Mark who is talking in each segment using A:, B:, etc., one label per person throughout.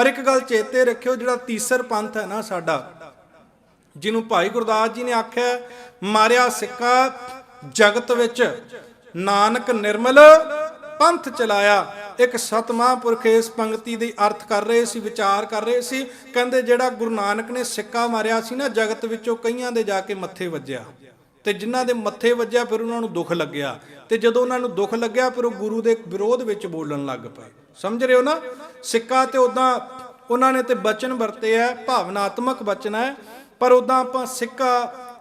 A: ਪਰ ਇੱਕ ਗੱਲ ਚੇਤੇ ਰੱਖਿਓ, ਜਿਹੜਾ ਤੀਸਰ ਪੰਥ ਹੈ ਨਾ ਸਾਡਾ, ਜਿਹਨੂੰ ਭਾਈ ਗੁਰਦਾਸ ਜੀ ਨੇ ਆਖਿਆ, ਮਾਰਿਆ ਸਿੱਕਾ, ਜਗਤ ਵਿੱਚ ਨਾਨਕ ਨਿਰਮਲ ਪੰਥ ਚਲਾਇਆ। ਇੱਕ ਸਤ ਮਹਾਂਪੁਰਖ ਇਸ ਪੰਕਤੀ ਦੀ ਅਰਥ ਕਰ ਰਹੇ ਸੀ, ਵਿਚਾਰ ਕਰ ਰਹੇ ਸੀ। ਕਹਿੰਦੇ ਜਿਹੜਾ ਗੁਰੂ ਨਾਨਕ ਨੇ ਸਿੱਕਾ ਮਾਰਿਆ ਸੀ ਨਾ, ਜਗਤ ਵਿੱਚੋਂ ਕਈਆਂ ਦੇ ਜਾ ਕੇ ਮੱਥੇ ਵੱਜਿਆ। ਤੇ ਜਿਨ੍ਹਾਂ ਦੇ ਮੱਥੇ ਵੱਜਿਆ ਫਿਰ ਉਹਨਾਂ ਨੂੰ ਦੁੱਖ ਲੱਗਿਆ। ਤੇ ਜਦੋਂ ਉਹਨਾਂ ਨੂੰ ਦੁੱਖ ਲੱਗਿਆ, ਫਿਰ ਉਹ ਗੁਰੂ ਦੇ ਵਿਰੋਧ ਵਿੱਚ ਬੋਲਣ ਲੱਗ ਪਏ। ਸਮਝ ਰਹੇ ਹੋ ਨਾ? ਸਿੱਕਾ ਤੇ ਉਦਾਂ ਉਹਨਾਂ ਨੇ ਤੇ ਬਚਨ ਵਰਤੇ ਹੈ ਭਾਵਨਾਤਮਕ ਬਚਨ ਹੈ ਪਰ ਉਦਾਂ ਆਪਾਂ ਸਿੱਕਾ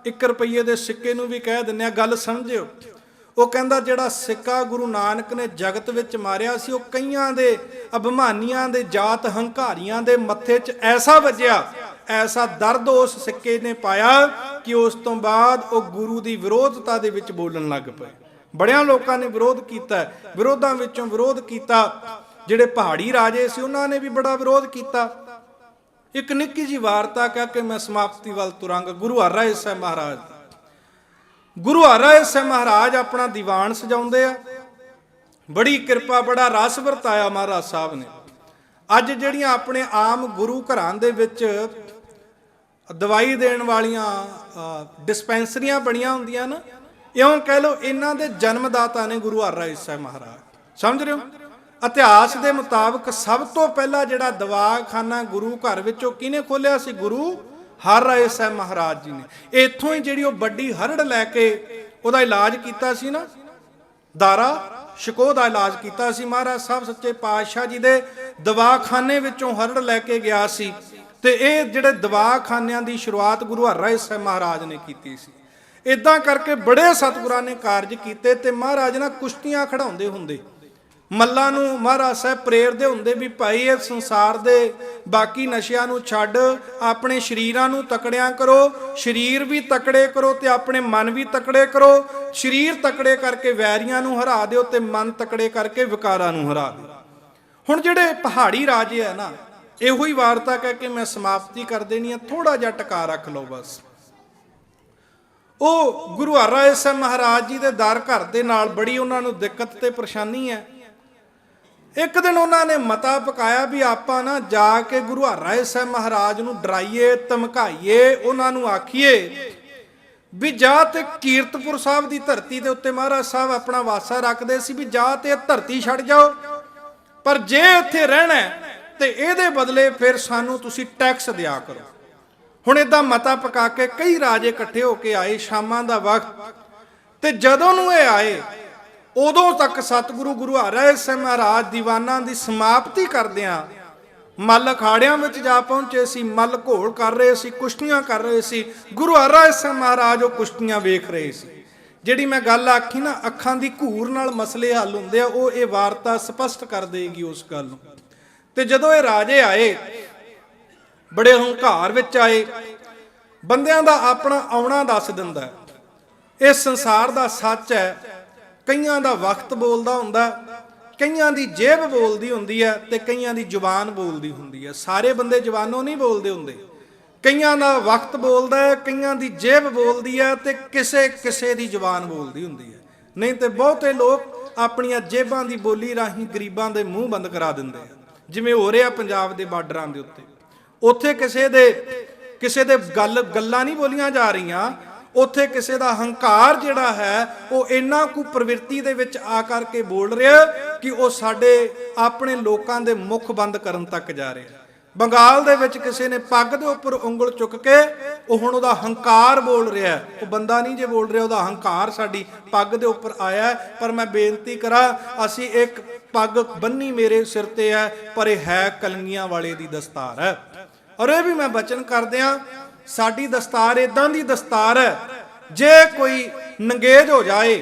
A: 1 ਰੁਪਏ ਦੇ ਸਿੱਕੇ ਨੂੰ ਵੀ ਕਹਿ ਦਿੰਨੇ ਆ, ਗੱਲ ਸਮਝਿਓ। ਉਹ ਕਹਿੰਦਾ ਜਿਹੜਾ ਸਿੱਕਾ ਗੁਰੂ ਨਾਨਕ ਨੇ ਜਗਤ ਵਿੱਚ ਮਾਰਿਆ ਸੀ, ਉਹ ਕਈਆਂ ਦੇ ਅਭਿਮਾਨੀਆਂ ਦੇ ਜਾਤ ਹੰਕਾਰੀਆਂ ਦੇ ਮੱਥੇ 'ਚ ਐਸਾ ਵੱਜਿਆ, ਐਸਾ ਦਰਦ ਉਸ ਸਿੱਕੇ ਨੇ ਪਾਇਆ ਕਿ ਉਸ ਤੋਂ ਬਾਅਦ ਉਹ ਗੁਰੂ ਦੀ ਵਿਰੋਧਤਾ ਦੇ ਵਿੱਚ ਬੋਲਣ ਲੱਗ ਪਏ। ਬੜਿਆਂ ਲੋਕਾਂ ਨੇ ਵਿਰੋਧ ਕੀਤਾ। ਵਿਰੋਧਾਂ ਵਿੱਚੋਂ ਵਿਰੋਧ ਕੀਤਾ। ਜਿਹੜੇ ਪਹਾੜੀ ਰਾਜੇ ਸੀ, ਉਹਨਾਂ ਨੇ ਵੀ ਬੜਾ ਵਿਰੋਧ ਕੀਤਾ। ਇੱਕ ਨਿੱਕੀ ਜੀ ਵਾਰਤਾ ਕਹਿ ਕੇ ਮੈਂ ਸਮਾਪਤੀ ਵੱਲ ਤੁਰਾਂਗਾ। ਗੁਰੂ ਹਰਿਰਾਏ ਸਾਹਿਬ ਮਹਾਰਾਜ ਗੁਰੂ ਹਰਿਰਾਏ ਸਾਹਿਬ ਮਹਾਰਾਜ ਆਪਣਾ ਦੀਵਾਨ ਸਜਾਉਂਦੇ ਆ। ਬੜੀ ਕਿਰਪਾ, ਬੜਾ ਰਸ ਵਰਤਾਇਆ ਮਹਾਰਾਜ ਸਾਹਿਬ ਨੇ। ਅੱਜ ਜਿਹੜੀਆਂ ਆਪਣੇ ਆਮ ਗੁਰੂ ਘਰਾਂ ਦੇ ਵਿੱਚ ਦਵਾਈ ਦੇਣ ਵਾਲੀਆਂ ਡਿਸਪੈਂਸਰੀਆਂ ਬਣੀਆਂ ਹੁੰਦੀਆਂ ਨਾ, ਇਉਂ ਕਹਿ ਲਓ ਇਹਨਾਂ ਦੇ ਜਨਮਦਾਤਾ ਨੇ ਗੁਰੂ ਹਰਿਰਾਏ ਸਾਹਿਬ ਮਹਾਰਾਜ। ਸਮਝ ਰਹੇ ਹੋ? ਇਤਿਹਾਸ ਦੇ ਮੁਤਾਬਕ ਸਭ ਤੋਂ ਪਹਿਲਾਂ ਜਿਹੜਾ ਦਵਾਖਾਨਾ ਗੁਰੂ ਘਰ ਵਿੱਚੋਂ ਕਿਹਨੇ ਖੋਲਿਆ ਸੀ? ਗੁਰੂ ਹਰਿਰਾਏ ਸਾਹਿਬ ਮਹਾਰਾਜ ਜੀ ਨੇ। ਇੱਥੋਂ ਹੀ ਜਿਹੜੀ ਉਹ ਵੱਡੀ ਹਰੜ ਲੈ ਕੇ ਉਹਦਾ ਇਲਾਜ ਕੀਤਾ ਸੀ ਨਾ, ਦਾਰਾ ਸ਼ਿਕੋ ਦਾ ਇਲਾਜ ਕੀਤਾ ਸੀ ਮਹਾਰਾਜ। ਸਾਹਿਬ ਸੱਚੇ ਪਾਤਸ਼ਾਹ ਜੀ ਦੇ ਦਵਾਖਾਨੇ ਵਿੱਚੋਂ ਹਰੜ ਲੈ ਕੇ ਗਿਆ ਸੀ। ਤੇ ਇਹ ਜਿਹੜੇ ਦਵਾਖਾਨਿਆਂ ਦੀ ਸ਼ੁਰੂਆਤ ਗੁਰੂ ਹਰਿਰਾਏ ਸਾਹਿਬ ਮਹਾਰਾਜ ਨੇ ਕੀਤੀ ਸੀ। ਇਦਾਂ ਕਰਕੇ ਬੜੇ ਸਤਿਗੁਰਾਂ ਨੇ ਕਾਰਜ ਕੀਤੇ ਤੇ ਮਹਾਰਾਜ ਨਾ ਕੁਸ਼ਤੀਆਂ ਖੜਾਉਂਦੇ ਹੁੰਦੇ। ਮੱਲਾਂ ਨੂੰ ਮਹਾਰਾਜ ਸਾਹਿਬ ਪ੍ਰੇਰਦੇ ਹੁੰਦੇ ਵੀ ਭਾਈ ਇਹ ਸੰਸਾਰ ਦੇ ਬਾਕੀ ਨਸ਼ਿਆਂ ਨੂੰ ਛੱਡ, ਆਪਣੇ ਸ਼ਰੀਰਾਂ ਨੂੰ ਤਕੜਿਆਂ ਕਰੋ, ਸ਼ਰੀਰ ਵੀ ਤਕੜੇ ਕਰੋ ਤੇ ਆਪਣੇ ਮਨ ਵੀ ਤਕੜੇ ਕਰੋ, ਸ਼ਰੀਰ ਤਕੜੇ ਕਰਕੇ ਵੈਰੀਆਂ ਨੂੰ ਹਰਾ ਦਿਓ ਤੇ ਮਨ ਤਕੜੇ ਕਰਕੇ ਵਿਕਾਰਾਂ ਨੂੰ ਹਰਾ ਦਿਓ। ਹੁਣ ਜਿਹੜੇ ਪਹਾੜੀ ਰਾਜੇ ਆ ਨਾ ਇਹੋ ਹੀ ਵਾਰਤਾ ਕਹਿ ਕੇ ਮੈਂ ਸਮਾਪਤੀ ਕਰ ਦੇਣੀ ਆ ਥੋੜਾ ਜਿਹਾ ਟਕਾ ਰੱਖ ਲਓ ਬਸ। ਉਹ ਗੁਰੂ ਹਰਿਰਾਏ ਸਾਹਿਬ ਮਹਾਰਾਜ ਜੀ ਦੇ ਦਰ ਘਰ ਦੇ ਨਾਲ ਬੜੀ ਉਹਨਾਂ ਨੂੰ ਦਿੱਕਤ ਤੇ ਪਰੇਸ਼ਾਨੀ ਹੈ। ਇੱਕ ਦਿਨ ਉਹਨਾਂ ਨੇ ਮਤਾ ਪਕਾਇਆ ਵੀ ਆਪਾਂ ਨਾ ਜਾ ਕੇ ਗੁਰੂ ਹਰਿਰਾਏ ਸਾਹਿਬ ਮਹਾਰਾਜ ਨੂੰ ਡਰਾਈਏ, ਧਮਕਾਈਏ, ਉਹਨਾਂ ਨੂੰ ਆਖੀਏ ਵੀ ਜਾ ਤੇ ਕੀਰਤਪੁਰ ਸਾਹਿਬ ਦੀ ਧਰਤੀ ਦੇ ਉੱਤੇ ਮਹਾਰਾਜ ਸਾਹਿਬ ਆਪਣਾ ਵਾਸਾ ਰੱਖਦੇ ਸੀ ਵੀ ਜਾ ਤੇ ਧਰਤੀ ਛੱਡ ਜਾਓ। ਪਰ ਜੇ ਇੱਥੇ ਰਹਿਣਾ ਤੇ ਇਹਦੇ ਬਦਲੇ ਫਿਰ ਸਾਨੂੰ ਤੁਸੀਂ ਟੈਕਸ ਦਿਆ ਕਰੋ। ਹੁਣ ਇਦਾਂ ਮਤਾ ਪਕਾ ਕੇ ਕਈ ਰਾਜੇ ਇਕੱਠੇ ਹੋ ਕੇ ਆਏ ਸ਼ਾਮਾਂ ਦਾ ਵਕਤ। ਤੇ ਜਦੋਂ ਨੂੰ ਇਹ ਆਏ, ਉਦੋਂ ਤੱਕ ਸਤਿਗੁਰੂ ਗੁਰੂ ਹਰਿਰਾਏ ਸਿੰਘ ਮਹਾਰਾਜ ਦੀਵਾਨਾਂ ਦੀ ਸਮਾਪਤੀ ਕਰਦਿਆਂ ਮੱਲ ਅਖਾੜਿਆਂ ਵਿੱਚ ਜਾ ਪਹੁੰਚੇ ਸੀ, ਮੱਲ ਘੋਲ ਕਰ ਰਹੇ ਸੀ, ਕੁਸ਼ਤੀਆਂ ਕਰ ਰਹੇ ਸੀ। ਗੁਰੂ ਹਰਿਰਾਏ ਸਿੰਘ ਮਹਾਰਾਜ ਉਹ ਕੁਸ਼ਤੀਆਂ ਵੇਖ ਰਹੇ ਸੀ। ਜਿਹੜੀ ਮੈਂ ਗੱਲ ਆਖੀ ਨਾ, ਅੱਖਾਂ ਦੀ ਘੂਰ ਨਾਲ ਮਸਲੇ ਹੱਲ ਹੁੰਦੇ ਆ, ਉਹ ਇਹ ਵਾਰਤਾ ਸਪਸ਼ਟ ਕਰ ਦੇਗੀ ਉਸ ਗੱਲ ਨੂੰ। ਤੇ ਜਦੋਂ ਇਹ ਰਾਜੇ ਆਏ, ਬੜੇ ਹੰਕਾਰ ਵਿੱਚ ਆਏ, ਬੰਦਿਆਂ ਦਾ ਆਪਣਾ ਆਉਣਾ ਦੱਸ ਦਿੰਦਾ ਇਹ ਸੰਸਾਰ ਦਾ ਸੱਚ ਹੈ, ਕਈਆਂ ਦਾ ਵਕਤ ਬੋਲਦਾ ਹੁੰਦਾ ਕਈਆਂ ਦੀ ਜੇਬ ਬੋਲਦੀ ਹੁੰਦੀ ਹੈ ਤੇ ਕਈਆਂ ਦੀ ਜ਼ੁਬਾਨ ਬੋਲਦੀ ਹੁੰਦੀ ਹੈ। ਸਾਰੇ ਬੰਦੇ ਜ਼ੁਬਾਨੋਂ ਨਹੀਂ ਬੋਲਦੇ ਹੁੰਦੇ। ਕਈਆਂ ਦਾ ਵਕਤ ਬੋਲਦਾ ਹੈ, ਕਈਆਂ ਦੀ ਜੇਬ ਬੋਲਦੀ ਹੈ ਤੇ ਕਿਸੇ ਕਿਸੇ ਦੀ ਜ਼ੁਬਾਨ ਬੋਲਦੀ ਹੁੰਦੀ ਹੈ। ਨਹੀਂ ਤੇ ਬਹੁਤੇ ਲੋਕ ਆਪਣੀਆਂ ਜੇਬਾਂ ਦੀ ਬੋਲੀ ਰਾਹੀਂ ਗਰੀਬਾਂ ਦੇ ਮੂੰਹ ਬੰਦ ਕਰਾ ਦਿੰਦੇ ਆ। ਜਿਵੇਂ ਹੋ ਰਿਹਾ ਪੰਜਾਬ ਦੇ ਬਾਰਡਰਾਂ ਦੇ ਉੱਤੇ। ਉੱਥੇ ਕਿਸੇ ਦੇ ਕਿਸੇ ਦੇ ਗੱਲ, ਗੱਲਾਂ ਨਹੀਂ ਬੋਲੀਆਂ ਜਾ ਰਹੀਆਂ। ਉੱਥੇ ਕਿਸੇ ਦਾ ਹੰਕਾਰ ਜਿਹੜਾ ਹੈ, ਉਹ ਇੰਨਾ ਕੁ ਪ੍ਰਵਿਰਤੀ ਦੇ ਵਿੱਚ ਆ ਕਰਕੇ ਬੋਲ ਰਿਹਾ ਕਿ ਉਹ ਸਾਡੇ ਆਪਣੇ ਲੋਕਾਂ ਦੇ ਮੁਖ ਬੰਦ ਕਰਨ ਤੱਕ ਜਾ ਰਿਹਾ। ਬੰਗਾਲ ਦੇ ਵਿੱਚ ਕਿਸੇ ਨੇ ਪੱਗ ਦੇ ਉੱਪਰ ਉਂਗਲ ਚੁੱਕ ਕੇ ਉਹ ਹੁਣ ਉਹਦਾ ਹੰਕਾਰ ਬੋਲ ਰਿਹਾ ਉਹ ਬੰਦਾ ਨਹੀਂ ਜੇ ਬੋਲ ਰਿਹਾ, ਉਹਦਾ ਹੰਕਾਰ ਸਾਡੀ ਪੱਗ ਦੇ ਉੱਪਰ ਆਇਆ ਪਰ ਮੈਂ ਬੇਨਤੀ ਕਰਾਂ, ਅਸੀਂ ਇੱਕ ਪੱਗ ਬੰਨੀ ਮੇਰੇ ਸਿਰ ਤੇ ਹੈ, ਪਰ ਇਹ ਹੈ ਕਲੰਗੀਆਂ ਵਾਲੇ ਦੀ ਦਸਤਾਰ ਹੈ। ਔਰ ਇਹ ਵੀ ਮੈਂ ਬਚਨ ਕਰਦਿਆਂ, ਸਾਡੀ ਦਸਤਾਰ ਇਦਾਂ ਦੀ ਦਸਤਾਰ ਹੈ, ਜੇ ਕੋਈ ਨੰਗੇਜ ਹੋ ਜਾਏ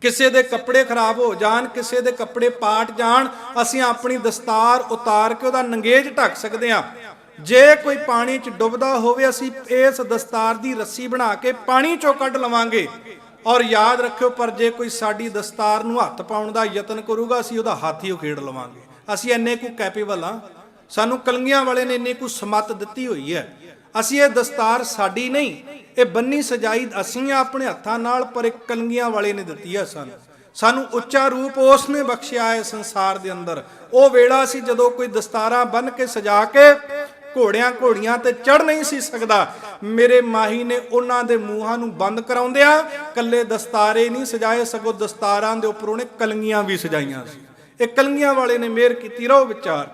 A: ਕਿਸੇ ਦੇ ਕੱਪੜੇ ਖਰਾਬ ਹੋ ਜਾਣ, ਕਿਸੇ ਦੇ ਕੱਪੜੇ ਪਾਟ ਜਾਣ, ਅਸੀਂ ਆਪਣੀ ਦਸਤਾਰ ਉਤਾਰ ਕੇ ਉਹਦਾ ਨੰਗੇਜ ਢੱਕ ਸਕਦੇ ਹਾਂ। ਜੇ ਕੋਈ ਪਾਣੀ 'ਚ ਡੁੱਬਦਾ ਹੋਵੇ, ਅਸੀਂ ਇਸ ਦਸਤਾਰ ਦੀ ਰੱਸੀ ਬਣਾ ਕੇ ਪਾਣੀ 'ਚੋਂ ਕੱਢ ਲਵਾਂਗੇ। ਔਰ ਯਾਦ ਰੱਖਿਓ, ਪਰ ਜੇ ਕੋਈ ਸਾਡੀ ਦਸਤਾਰ ਨੂੰ ਹੱਥ ਪਾਉਣ ਦਾ ਯਤਨ ਕਰੂਗਾ, ਅਸੀਂ ਉਹਦਾ ਹੱਥ ਹੀ ਉਖੇੜ ਲਵਾਂਗੇ। ਅਸੀਂ ਇੰਨੇ ਕੁ ਕੈਪੇਬਲ ਹਾਂ। ਸਾਨੂੰ ਕਲੰਗੀਆਂ ਵਾਲੇ ਨੇ ਇੰਨੀ ਕੁ ਸਮੱਤ ਦਿੱਤੀ ਹੋਈ ਹੈ। ਅਸੀਂ ਇਹ ਦਸਤਾਰ ਸਾਡੀ ਨਹੀਂ, ਇਹ ਬੰਨੀ ਸਜਾਈ ਅਸੀਂ ਹਾਂ ਆਪਣੇ ਹੱਥਾਂ ਨਾਲ, ਪਰ ਇਹ ਕਲੰਗੀਆਂ ਵਾਲੇ ਨੇ ਦਿੱਤੀ ਹੈ ਸਾਨੂੰ। ਸਾਨੂੰ ਉੱਚਾ ਰੂਪ ਉਸ ਨੇ ਬਖਸ਼ਿਆ ਹੈ ਸੰਸਾਰ ਦੇ ਅੰਦਰ। ਉਹ ਵੇਲਾ ਸੀ ਜਦੋਂ ਕੋਈ ਦਸਤਾਰਾਂ ਬੰਨ ਕੇ ਸਜਾ ਕੇ ਘੋੜਿਆਂ ਘੋੜੀਆਂ ਤੇ ਚੜ ਨਹੀਂ ਸੀ ਸਕਦਾ। ਮੇਰੇ ਮਾਹੀ ਨੇ ਉਹਨਾਂ ਦੇ ਮੂੰਹਾਂ ਨੂੰ ਬੰਦ ਕਰਾਉਂਦਿਆਂ ਕੱਲੇ ਦਸਤਾਰੇ ਨਹੀਂ ਸਜਾਏ, ਸਗੋਂ ਦਸਤਾਰਾਂ ਦੇ ਉੱਪਰ ਉਹਨੇ ਕਲੰਗੀਆਂ ਵੀ ਸਜਾਈਆਂ ਸੀ। ਇਹ ਕਲੰਗੀਆਂ ਵਾਲੇ ਨੇ ਮਿਹਰ ਕੀਤੀ ਰਹੋ ਵਿਚਾਰ।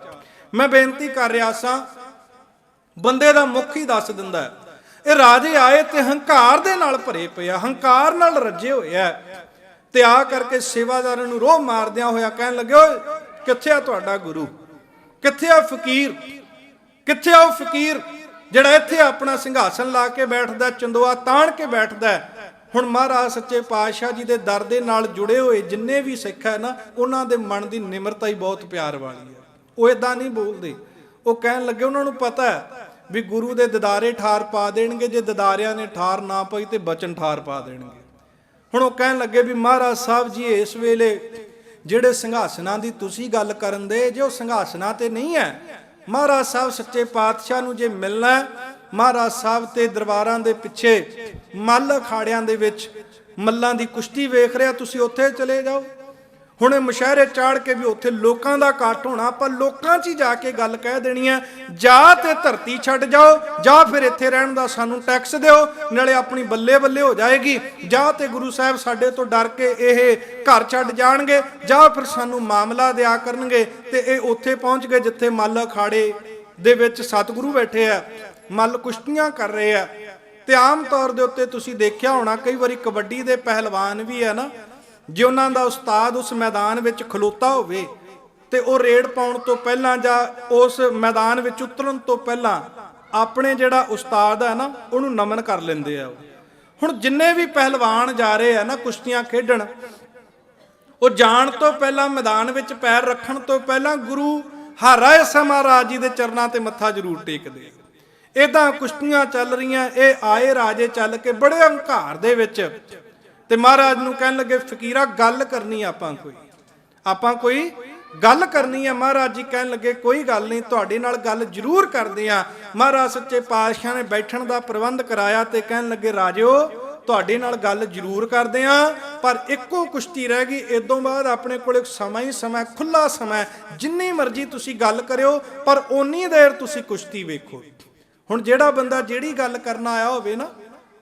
A: ਮੈਂ ਬੇਨਤੀ ਕਰ ਰਿਹਾ ਸਾਂ ਬੰਦੇ ਦਾ ਮੁੱਖ ਹੀ ਦੱਸ ਦਿੰਦਾ ਹੈ। ਇਹ ਰਾਜੇ ਆਏ ਤੇ ਹੰਕਾਰ ਦੇ ਨਾਲ ਭਰੇ ਪਏ ਆ, ਹੰਕਾਰ ਨਾਲ ਰੱਜੇ ਹੋਏ ਆ। ਤੇ ਆ ਕਰਕੇ ਸੇਵਾਦਾਰਾਂ ਨੂੰ ਰੋਹ ਮਾਰਦਿਆਂ ਹੋਇਆ ਕਹਿਣ ਲੱਗੇ, ਓਏ, ਕਿੱਥੇ ਆ ਤੁਹਾਡਾ ਗੁਰੂ? ਕਿੱਥੇ ਆ ਫਕੀਰ? ਕਿੱਥੇ ਆ ਉਹ ਫਕੀਰ ਜਿਹੜਾ ਇੱਥੇ ਆਪਣਾ ਸਿੰਘਾਸਨ ਲਾ ਕੇ ਬੈਠਦਾ, ਚੰਦੋਆ ਤਾਣ ਕੇ ਬੈਠਦਾ ਹੁਣ ਮਹਾਰਾਜ ਸੱਚੇ ਪਾਤਸ਼ਾਹ ਜੀ ਦੇ ਦਰ ਦੇ ਨਾਲ ਜੁੜੇ ਹੋਏ ਜਿੰਨੇ ਵੀ ਸਿੱਖ ਹੈ ਨਾ, ਉਹਨਾਂ ਦੇ ਮਨ ਦੀ ਨਿਮਰਤਾ ਹੀ ਬਹੁਤ ਪਿਆਰ ਵਾਲੀ ਹੈ। ਉਹ ਇਦਾਂ ਨਹੀਂ ਬੋਲਦੇ। ਉਹ ਕਹਿਣ ਲੱਗੇ, ਉਹਨਾਂ ਨੂੰ ਪਤਾ ਹੈ ਵੀ ਗੁਰੂ ਦੇ ਦਿਦਾਰੇ ਠਾਰ ਪਾ ਦੇਣਗੇ, ਜੇ ਦਿਦਾਰਿਆਂ ਨੇ ਠਾਰ ਨਾ ਪਈ ਤੇ ਬਚਨ ਠਾਰ ਪਾ ਦੇਣਗੇ। ਹੁਣ ਉਹ ਕਹਿਣ ਲੱਗੇ ਵੀ ਮਹਾਰਾਜ ਸਾਹਿਬ ਜੀ, ਇਸ ਵੇਲੇ ਜਿਹੜੇ ਸੰਘਾਸਨਾਂ ਦੀ ਤੁਸੀਂ ਗੱਲ ਕਰਨ ਦੇ, ਜੇ ਉਹ ਸੰਘਾਸਨਾਂ ਤੇ ਨਹੀਂ ਹੈ, ਮਹਾਰਾਜ ਸਾਹਿਬ ਸੱਚੇ ਪਾਤਸ਼ਾਹ ਨੂੰ ਜੇ ਮਿਲਣਾ ਮਹਾਰਾਜ ਸਾਹਿਬ ਤੇ ਦਰਬਾਰਾਂ ਦੇ ਪਿੱਛੇ ਮੱਲ ਅਖਾੜਿਆਂ ਦੇ ਵਿੱਚ ਮੱਲਾਂ ਦੀ ਕੁਸ਼ਤੀ ਵੇਖ ਰਿਹਾ, ਤੁਸੀਂ ਉੱਥੇ ਚਲੇ ਜਾਓ। ਹੁਣ ਇਹ ਮੁਸ਼ਹਿਰੇ ਚਾੜ ਕੇ ਵੀ ਉੱਥੇ ਲੋਕਾਂ ਦਾ ਇਕੱਠ ਹੋਣਾ ਪਰ ਲੋਕਾਂ 'ਚ ਹੀ ਜਾ ਕੇ ਗੱਲ ਕਹਿ ਦੇਣੀ ਹੈ, ਜਾਂ ਤੇ ਧਰਤੀ ਛੱਡ ਜਾਓ, ਜਾਂ ਫਿਰ ਇੱਥੇ ਰਹਿਣ ਦਾ ਸਾਨੂੰ ਟੈਕਸ ਦਿਓ, ਨਾਲੇ ਆਪਣੀ ਬੱਲੇ ਬੱਲੇ ਹੋ ਜਾਏਗੀ, ਜਾਂ ਤੇ ਗੁਰੂ ਸਾਹਿਬ ਸਾਡੇ ਤੋਂ ਡਰ ਕੇ ਇਹ ਘਰ ਛੱਡ ਜਾਣਗੇ, ਜਾਂ ਫਿਰ ਸਾਨੂੰ ਮਾਮਲਾ ਦਿਆ ਕਰਨਗੇ, ਤੇ ਇਹ ਉੱਥੇ ਪਹੁੰਚ ਗਏ ਜਿੱਥੇ ਮੱਲ ਅਖਾੜੇ ਦੇ ਵਿੱਚ ਸਤਿਗੁਰੂ ਬੈਠੇ ਆ, ਮੱਲ ਕੁਸ਼ਤੀਆਂ ਕਰ ਰਹੇ ਆ, ਤੇ ਆਮ ਤੌਰ ਦੇ ਉੱਤੇ ਤੁਸੀਂ ਦੇਖਿਆ ਹੋਣਾ, ਕਈ ਵਾਰੀ ਕਬੱਡੀ ਦੇ ਪਹਿਲਵਾਨ ਵੀ ਆ ਨਾ ਜੇ ਉਹਨਾਂ ਦਾ ਉਸਤਾਦ ਉਸ ਮੈਦਾਨ ਵਿੱਚ ਖਲੋਤਾ ਹੋਵੇ ਤੇ ਉਹ ਰੇਡ ਪਾਉਣ ਤੋਂ ਪਹਿਲਾਂ ਜਾਂ ਉਸ ਮੈਦਾਨ ਵਿੱਚ ਉਤਰਨ ਤੋਂ ਪਹਿਲਾਂ ਆਪਣੇ ਜਿਹੜਾ ਉਸਤਾਦ ਹੈ ਨਾ, ਉਹਨੂੰ ਨਮਨ ਕਰ ਲੈਂਦੇ ਆ ਉਹ। ਹੁਣ ਜਿੰਨੇ ਵੀ ਪਹਿਲਵਾਨ ਜਾ ਰਹੇ ਆ ਨਾ ਕੁਸ਼ਤੀਆਂ ਖੇਡਣ, ਉਹ ਜਾਣ ਤੋਂ ਪਹਿਲਾਂ, ਮੈਦਾਨ ਵਿੱਚ ਪੈਰ ਰੱਖਣ ਤੋਂ ਪਹਿਲਾਂ ਗੁਰੂ ਹਰਿ ਮਹਾਰਾਜ ਜੀ ਦੇ ਚਰਨਾਂ ਤੇ ਮੱਥਾ ਜ਼ਰੂਰ ਟੇਕਦੇ ਇਦਾਂ ਕੁਸ਼ਤੀਆਂ ਚੱਲ ਰਹੀਆਂ, ਇਹ ਆਏ ਰਾਜੇ ਚੱਲ ਕੇ ਬੜੇ ਹੰਕਾਰ ਦੇ ਵਿੱਚ ਤੇ ਮਹਾਰਾਜ ਨੂੰ ਕਹਿਣ ਲੱਗੇ, ਫਕੀਰਾ, ਗੱਲ ਕਰਨੀ ਆਪਾਂ ਕੋਈ। ਆਪਾਂ ਕੋਈ ਗੱਲ ਕਰਨੀ ਹੈ ਮਹਾਰਾਜ ਜੀ ਕਹਿਣ ਲੱਗੇ, ਕੋਈ ਗੱਲ ਨਹੀਂ, ਤੁਹਾਡੇ ਨਾਲ ਗੱਲ ਜ਼ਰੂਰ ਕਰਦੇ ਆ। ਮਹਾਰਾਜ ਸੱਚੇ ਪਾਤਸ਼ਾਹ ਨੇ ਬੈਠਣ ਦਾ ਪ੍ਰਬੰਧ ਕਰਾਇਆ ਤੇ ਕਹਿਣ ਲੱਗੇ, ਰਾਜਿਓ, ਤੁਹਾਡੇ ਨਾਲ ਗੱਲ ਜ਼ਰੂਰ ਕਰਦੇ ਆ, ਪਰ ਇੱਕੋ ਕੁਸ਼ਤੀ ਰਹਿ ਗਈ। ਇਦੋਂ ਬਾਅਦ ਆਪਣੇ ਕੋਲ ਇੱਕ ਸਮਾਂ ਹੀ ਸਮਾਂ ਖੁੱਲਾ ਸਮਾਂ ਜਿੰਨੀ ਮਰਜ਼ੀ ਤੁਸੀਂ ਗੱਲ ਕਰਿਓ, ਪਰ ਓਨੀ ਦੇਰ ਤੁਸੀਂ ਕੁਸ਼ਤੀ ਵੇਖੋ। ਹੁਣ ਜਿਹੜਾ ਬੰਦਾ ਜਿਹੜੀ ਗੱਲ ਕਰਨ ਆਇਆ ਹੋਵੇ ਨਾ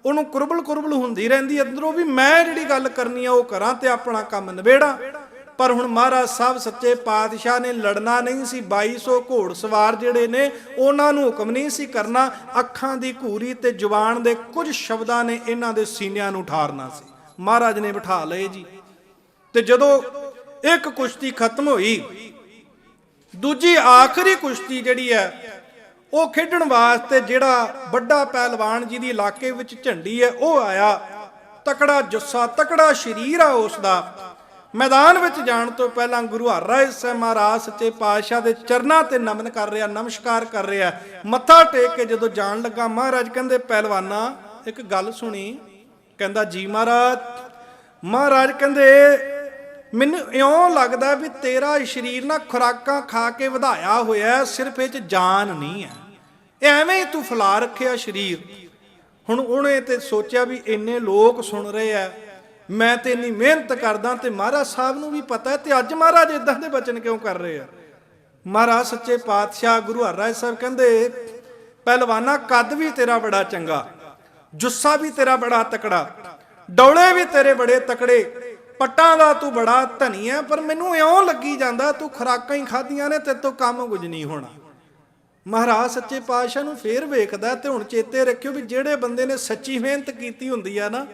A: ਉਹਨੂੰ ਕੁਰਬਲ ਕੁਰਬਲ ਹੁੰਦੀ ਰਹਿੰਦੀ, ਅੰਦਰੋਂ ਵੀ ਮੈਂ ਜਿਹੜੀ ਗੱਲ ਕਰਨੀ ਆ ਉਹ ਕਰਾਂ ਤੇ ਆਪਣਾ ਕੰਮ ਨਿਬੇੜਾਂ। ਪਰ ਹੁਣ ਮਹਾਰਾਜ ਸਾਹਿਬ ਸੱਚੇ ਪਾਤਸ਼ਾਹ ਨੇ ਲੜਨਾ ਨਹੀਂ ਸੀ 2200 ਘੋੜ ਸਵਾਰ ਜਿਹੜੇ ਨੇ, ਉਹਨਾਂ ਨੂੰ ਹੁਕਮ ਨਹੀਂ ਸੀ ਕਰਨਾ, ਅੱਖਾਂ ਦੀ ਘੂਰੀ ਤੇ ਜ਼ੁਬਾਨ ਦੇ ਕੁਝ ਸ਼ਬਦਾਂ ਨੇ ਇਹਨਾਂ ਦੇ ਸੀਨਿਆਂ ਨੂੰ ਠਾਰਨਾ ਸੀ। ਮਹਾਰਾਜ ਨੇ ਬਿਠਾ ਲਏ ਜੀ। ਤੇ ਜਦੋਂ ਇੱਕ ਕੁਸ਼ਤੀ ਖਤਮ ਹੋਈ, ਦੂਜੀ ਆਖਰੀ ਕੁਸ਼ਤੀ ਜਿਹੜੀ ਹੈ ਉਹ ਖੇਡਣ ਵਾਸਤੇ ਜਿਹੜਾ ਵੱਡਾ ਪਹਿਲਵਾਨ ਜਿਹਦੀ ਇਲਾਕੇ ਵਿੱਚ ਝੰਡੀ ਹੈ, ਉਹ ਆਇਆ। ਤਕੜਾ ਜੁੱਸਾ, ਤਕੜਾ ਸ਼ਰੀਰ ਆ ਉਸ ਦਾ ਮੈਦਾਨ ਵਿੱਚ ਜਾਣ ਤੋਂ ਪਹਿਲਾਂ ਗੁਰੂ ਹਰਿਰਾਏ ਸਾਹਿਬ ਮਹਾਰਾਜ ਸੱਚੇ ਪਾਤਸ਼ਾਹ ਦੇ ਚਰਨਾਂ ਤੇ ਨਮਨ ਕਰ ਰਿਹਾ, ਨਮਸਕਾਰ ਕਰ ਰਿਹਾ। ਮੱਥਾ ਟੇਕ ਕੇ ਜਦੋਂ ਜਾਣ ਲੱਗਾ, ਮਹਾਰਾਜ ਕਹਿੰਦੇ, ਪਹਿਲਵਾਨਾ, ਇੱਕ ਗੱਲ ਸੁਣੀ। ਕਹਿੰਦਾ, ਜੀ ਮਹਾਰਾਜ। ਮਹਾਰਾਜ ਕਹਿੰਦੇ, ਮੈਨੂੰ ਇਉਂ ਲੱਗਦਾ ਵੀ ਤੇਰਾ ਸਰੀਰ ਨਾ ਖੁਰਾਕਾਂ ਖਾ ਕੇ ਵਧਾਇਆ ਹੋਇਆ, ਸਿਰਫ ਇਹ ਚ ਜਾਨ ਨਹੀਂ ਹੈ। ਐਵੇਂ ਹੀ ਤੂੰ ਫਲਾ ਰੱਖਿਆ ਸਰੀਰ। ਹੁਣ ਉਹਨੇ ਤੇ ਸੋਚਿਆ ਵੀ ਇੰਨੇ ਲੋਕ ਸੁਣ ਰਹੇ ਆ। ਮੈਂ ਤੇ ਇੰਨੀ ਮਿਹਨਤ ਕਰਦਾ ਤੇ ਮਹਾਰਾਜ ਸਾਹਿਬ ਨੂੰ ਵੀ ਪਤਾ ਹੈ ਤੇ ਅੱਜ ਮਹਾਰਾਜ ਇਦਾਂ ਦੇ ਬਚਨ ਕਿਉਂ ਕਰ ਰਹੇ ਆ? ਮਹਾਰਾਜ ਸੱਚੇ ਪਾਤਸ਼ਾਹ ਗੁਰੂ ਹਰਿਰਾਏ ਸਾਹਿਬ ਕਹਿੰਦੇ, ਪਹਿਲਵਾਨਾ, ਕੱਦ ਵੀ ਤੇਰਾ ਬੜਾ ਚੰਗਾ, ਜੁੱਸਾ ਵੀ ਤੇਰਾ ਬੜਾ ਤਕੜਾ, ਡੌਲੇ ਵੀ ਤੇਰੇ ਬੜੇ ਤਕੜੇ, ਪੱਟਾਂ ਦਾ ਤੂੰ ਬੜਾ ਧਨੀ ਹੈ ਪਰ ਮੈਨੂੰ ਇਉਂ ਲੱਗੀ ਜਾਂਦਾ ਤੂੰ ਖਰਾਕਾਂ ਹੀ ਖਾਧੀਆਂ ਨੇ ਤੇ ਤੂੰ ਕੰਮ ਕੁਝ ਨਹੀਂ ਹੋਣਾ। ਮਹਾਰਾਜ ਸੱਚੇ ਪਾਤਸ਼ਾਹ ਨੂੰ ਫੇਰ ਵੇਖਦਾ ਤੇ ਹੁਣ ਚੇਤੇ ਰੱਖਿਓ ਵੀ ਜਿਹੜੇ ਬੰਦੇ ਨੇ ਸੱਚੀ ਮਿਹਨਤ ਕੀਤੀ ਹੁੰਦੀ ਆ ਨਾ,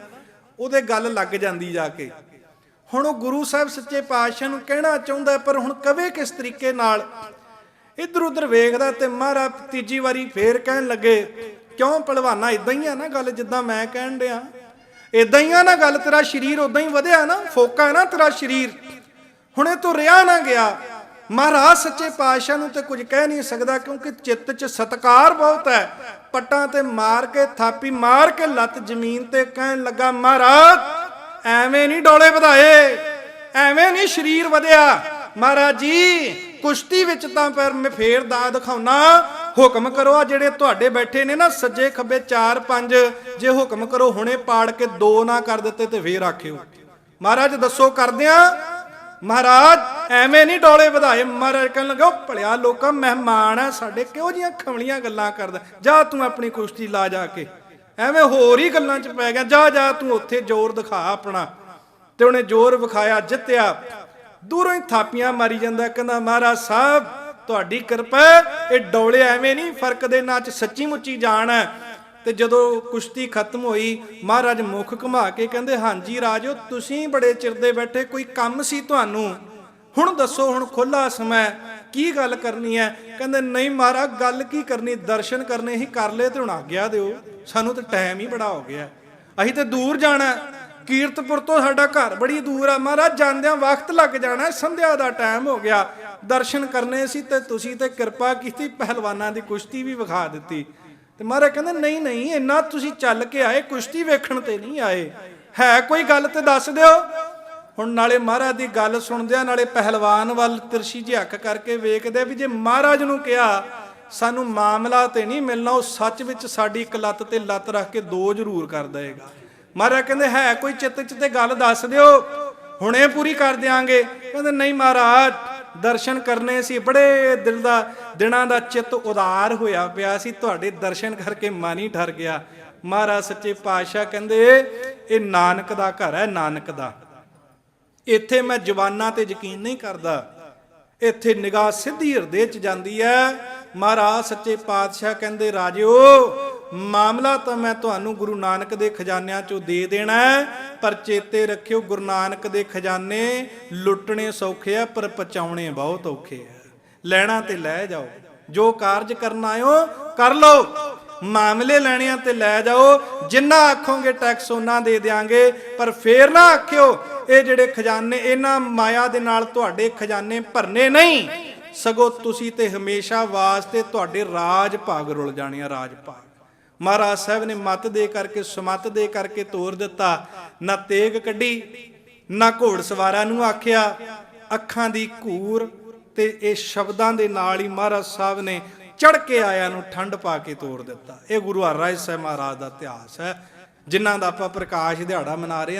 A: ਉਹਦੇ ਗੱਲ ਲੱਗ ਜਾਂਦੀ ਜਾ ਕੇ। ਹੁਣ ਉਹ ਗੁਰੂ ਸਾਹਿਬ ਸੱਚੇ ਪਾਤਸ਼ਾਹ ਨੂੰ ਕਹਿਣਾ ਚਾਹੁੰਦਾ, ਪਰ ਹੁਣ ਕਵੇ ਕਿਸ ਤਰੀਕੇ ਨਾਲ? ਇੱਧਰ ਉੱਧਰ ਵੇਖਦਾ ਤੇ ਮਹਾਰਾਜ ਤੀਜੀ ਵਾਰੀ ਫੇਰ ਕਹਿਣ ਲੱਗੇ, ਕਿਉਂ ਪਹਿਲਵਾਨਾ ਇਦਾਂ ਹੀ ਆ ਨਾ ਗੱਲ ਜਿੱਦਾਂ ਮੈਂ ਕਹਿਣ ਡਿਆ? ਇਦਾਂ ਹੀ ਆ ਨਾ ਗੱਲ, ਤੇਰਾ ਸਰੀਰ ਉਦਾਂ ਹੀ ਵਧਿਆ ਨਾ, ਫੋਕਾ ਹੈ ਨਾ ਤੇਰਾ ਸਰੀਰ। ਹੁਣੇ ਤੋਂ ਰਿਆ ਨਾ ਗਿਆ ਮਹਾਰਾਜ ਸੱਚੇ ਪਾਤਸ਼ਾਹ ਨੂੰ ਤੇ ਕੁਝ ਕਹਿ ਨਹੀਂ ਸਕਦਾ ਕਿਉਂਕਿ ਚਿੱਤ 'ਚ ਸਤਕਾਰ ਬਹੁਤ ਹੈ। ਪੱਟਾਂ ਤੇ ਮਾਰ ਕੇ, ਥਾਪੀ ਮਾਰ ਕੇ, ਲੱਤ ਜ਼ਮੀਨ ਤੇ ਕਹਿਣ ਲੱਗਾ, ਮਹਾਰਾਜ, ਐਵੇਂ ਨਹੀਂ ਡੋਲੇ ਵਧਾਏ, ਐਵੇਂ ਨਹੀਂ ਸਰੀਰ ਵਧਿਆ। ਮਹਾਰਾਜ ਜੀ, ਕੁਸ਼ਤੀ ਵਿੱਚ ਤਾਂ ਪਰ ਮੈਂ ਫੇਰ ਦਾ ਦਿਖਾਉਣਾ ਹੁਕਮ ਕਰੋ ਆ ਜਿਹੜੇ ਤੁਹਾਡੇ ਬੈਠੇ ਨੇ ਨਾ, ਸੱਜੇ ਖੱਬੇ 4 5 ਜੇ ਹੁਕਮ ਕਰੋ ਹੁਣੇ ਪਾੜ ਕੇ ਦੋ ਨਾ ਕਰ ਦਿੱਤੇ ਤੇ ਫੇਰ ਆਖਿਓ। ਮਹਾਰਾਜ, ਦੱਸੋ ਕਰਦਿਆਂ ਮਹਾਰਾਜ, ਐਵੇਂ ਨਹੀਂ ਡੋਲੇ ਵਧਾਏ। ਮਹਾਰਾਜ ਕਹਿਣ ਲੱਗਾ ਭਲਿਆ ਲੋਕਾਂ, ਮਹਿਮਾਨ ਆ, ਸਾਡੇ ਕਿਉਂ ਜੀਆਂ ਖਮਲੀਆਂ ਗੱਲਾਂ ਕਰਦਾ। ਜਾ ਤੂੰ ਆਪਣੀ ਕੁਸ਼ਤੀ ਲਾ ਜਾ ਕੇ। ਐਵੇਂ ਹੋਰ ਹੀ ਗੱਲਾਂ 'ਚ ਪੈ ਗਿਆ। ਜਾ ਜਾ ਤੂੰ ਉੱਥੇ ਜ਼ੋਰ ਦਿਖਾ ਆਪਣਾ। ਤੇ ਉਹਨੇ ਜ਼ੋਰ ਵਿਖਾਇਆ, ਜਿੱਤਿਆ। ਦੂਰੋਂ ਹੀ ਥਾਪੀਆਂ ਮਾਰੀ ਜਾਂਦਾ। ਕਹਿੰਦਾ, ਮਹਾਰਾਜ ਸਾਹਿਬ, ਤੁਹਾਡੀ ਕਿਰਪਾ ਇਹ ਡੋਲੇ ਐਵੇਂ ਨਹੀਂ ਫ਼ਰਕ ਦੇ ਨਾਚ ਸੱਚੀ ਮੁੱਚੀ ਜਾਣ ਹੈ। ਤੇ ਜਦੋਂ ਕੁਸ਼ਤੀ ਖਤਮ ਹੋਈ, ਮਹਾਰਾਜ ਮੁਖ ਘੁਮਾ ਕੇ ਕਹਿੰਦੇ, ਹਾਂਜੀ ਰਾਜੋ, ਤੁਸੀਂ ਬੜੇ ਚਿਰ ਦੇ ਬੈਠੇ, ਕੋਈ ਕੰਮ ਸੀ ਤੁਹਾਨੂੰ? ਹੁਣ ਦੱਸੋ, ਹੁਣ ਖੁੱਲਾ ਸਮਾਂ ਕੀ ਗੱਲ ਕਰਨੀ ਹੈ? ਕਹਿੰਦੇ, ਨਹੀਂ ਮਹਾਰਾਜ, ਗੱਲ ਕੀ ਕਰਨੀ? ਦਰਸ਼ਨ ਕਰਨੇ ਹੀ ਕਰ ਲਏ ਤੇ ਹੁਣ ਆਗਿਆ ਦਿਓ। ਸਾਨੂੰ ਤਾਂ ਟਾਈਮ ਹੀ ਬੜਾ ਹੋ ਗਿਆ। ਅਸੀਂ ਤੇ ਦੂਰ ਜਾਣਾ ਕੀਰਤਪੁਰ ਤੋਂ ਸਾਡਾ ਘਰ ਬੜੀ ਦੂਰ ਆ। ਮਹਾਰਾਜ, ਜਾਂਦਿਆਂ ਵਕਤ ਲੱਗ ਜਾਣਾ ਸੰਧਿਆ ਦਾ ਟਾਈਮ ਹੋ ਗਿਆ। ਦਰਸ਼ਨ ਕਰਨੇ ਸੀ ਤੇ ਤੁਸੀਂ ਤੇ ਕਿਰਪਾ ਕੀਤੀ, ਪਹਿਲਵਾਨਾਂ ਦੀ ਕੁਸ਼ਤੀ ਵੀ ਵਿਖਾ ਦਿੱਤੀ। ਤੇ ਮਹਾਰਾਜ ਕਹਿੰਦੇ, ਨਹੀਂ ਨਹੀਂ, ਇੰਨਾ ਤੁਸੀਂ ਚੱਲ ਕੇ ਆਏ, ਕੁਸ਼ਤੀ ਵੇਖਣ ਤੇ ਨਹੀਂ ਆਏ। ਹੈ ਕੋਈ ਗੱਲ ਤੇ ਦੱਸ ਦਿਓ? ਹੁਣ ਨਾਲੇ ਮਹਾਰਾਜ ਦੀ ਗੱਲ ਸੁਣਦਿਆਂ ਨਾਲੇ ਪਹਿਲਵਾਨ ਵੱਲ ਤਿਰਸ਼ੀ ਜਿਹੀ ਅੱਖ ਕਰਕੇ ਵੇਖਦੇ ਵੀ ਜੇ ਮਹਾਰਾਜ ਨੂੰ ਕਿਹਾ, ਸਾਨੂੰ ਮਾਮਲਾ ਤੇ ਨਹੀਂ ਮਿਲਣਾ, ਉਹ ਸੱਚ ਵਿੱਚ ਸਾਡੀ ਇੱਕ ਲੱਤ ਤੇ ਲੱਤ ਰੱਖ ਕੇ ਦੋ ਜ਼ਰੂਰ ਕਰ ਦੇਗਾ ਮਹਾਰਾਜ ਕਹਿੰਦੇ, ਹੈ ਕੋਈ ਚਿੱਤ ਚ ਤੇ ਗੱਲ ਦੱਸ ਦਿਓ, ਹੁਣੇ ਪੂਰੀ ਕਰ ਦਿਆਂਗੇ। ਕਹਿੰਦੇ, ਨਹੀਂ ਮਹਾਰਾਜ ਦਰਸ਼ਨ ਕਰਨੇ ਸੀ, ਬੜੇ ਦਿਲ ਦਾ, ਦਿਨਾਂ ਦਾ ਚਿੱਤ ਉਦਾਰ ਹੋਇਆ ਪਿਆ ਸੀ, ਤੁਹਾਡੇ ਦਰਸ਼ਨ ਕਰਕੇ ਮਨ ਹੀ ਠਰ ਗਿਆ। ਮਹਾਰਾਜ ਸੱਚੇ ਪਾਤਸ਼ਾਹ ਕਹਿੰਦੇ, ਇਹ ਨਾਨਕ ਦਾ ਘਰ ਹੈ, ਨਾਨਕ ਦਾ। ਇੱਥੇ ਮੈਂ ਜਵਾਨਾਂ ਤੇ ਯਕੀਨ ਨਹੀਂ ਕਰਦਾ। ਇੱਥੇ ਨਿਗਾਹ ਸਿੱਧੀ ਹਿਰਦੇ 'ਚ ਜਾਂਦੀ ਹੈ। ਮਹਾਰਾਜ ਸੱਚੇ ਪਾਤਸ਼ਾਹ ਕਹਿੰਦੇ, ਰਾਜਿਓ, ਮਾਮਲਾ ਤਾਂ ਮੈਂ ਤੁਹਾਨੂੰ ਗੁਰੂ ਨਾਨਕ ਦੇ ਖਜ਼ਾਨਿਆਂ 'ਚੋਂ ਦੇ ਦੇਣਾ ਪਰ ਚੇਤੇ ਰੱਖਿਓ ਗੁਰੂ ਨਾਨਕ ਦੇ ਖਜ਼ਾਨੇ। ਲੁੱਟਣੇ ਸੌਖੇ ਆ, ਪਰ ਪਚਾਉਣੇ ਬਹੁਤ ਔਖੇ ਆ। ਲੈਣਾ ਤੇ ਲੈ ਜਾਓ। ਜੋ ਕਾਰਜ ਕਰਨ ਆਇਓ, ਕਰ ਲਓ। ਮਾਮਲੇ ਲੈਣਿਆਂ ਤੇ ਲੈ ਜਾਓ। ਜਿੰਨਾ ਆਖੋਗੇ ਟੈਕਸ ਉਹਨਾਂ ਦੇ ਦਿਆਂਗੇ। ਪਰ ਫੇਰ ਨਾ ਆਖਿਓ, ਇਹ ਜਿਹੜੇ ਖਜ਼ਾਨੇ, ਇਹਨਾਂ ਮਾਇਆ ਦੇ ਨਾਲ ਤੁਹਾਡੇ ਖਜ਼ਾਨੇ ਭਰਨੇ ਨਹੀਂ। ਸਗੋਂ ਤੁਸੀਂ ਤੇ ਹਮੇਸ਼ਾ ਵਾਸਤੇ ਤੁਹਾਡੇ ਰਾਜ ਭਾਗ ਰੁਲ ਜਾਣੇ ਆ, ਰਾਜ ਭਾਗ। ਮਹਾਰਾਜ ਸਾਹਿਬ ਨੇ ਮਤ ਦੇ ਕਰਕੇ, ਸਮਤ ਦੇ ਕਰਕੇ ਤੋਰ ਦਿੱਤਾ। ਨਾ ਤੇਗ ਕੱਢੀ, ਨਾ ਘੋੜ ਸਵਾਰਾਂ ਨੂੰ ਆਖਿਆ। ਅੱਖਾਂ ਦੀ ਘੂਰ ਤੇ ਇਹ ਸ਼ਬਦਾਂ ਦੇ ਨਾਲ ਹੀ ਮਹਾਰਾਜ ਸਾਹਿਬ ਨੇ ਚੜ ਕੇ ਆਇਆ ਨੂੰ ਠੰਡ ਪਾ ਕੇ ਤੋਰ ਦਿੱਤਾ। ਇਹ ਗੁਰੂ ਹਰਿਰਾਏ ਸਾਹਿਬ ਮਹਾਰਾਜ ਦਾ ਇਤਿਹਾਸ ਹੈ, ਜਿਨ੍ਹਾਂ ਦਾ ਆਪਾਂ ਪ੍ਰਕਾਸ਼ ਦਿਹਾੜਾ ਮਨਾ ਰਹੇ ਹਾਂ।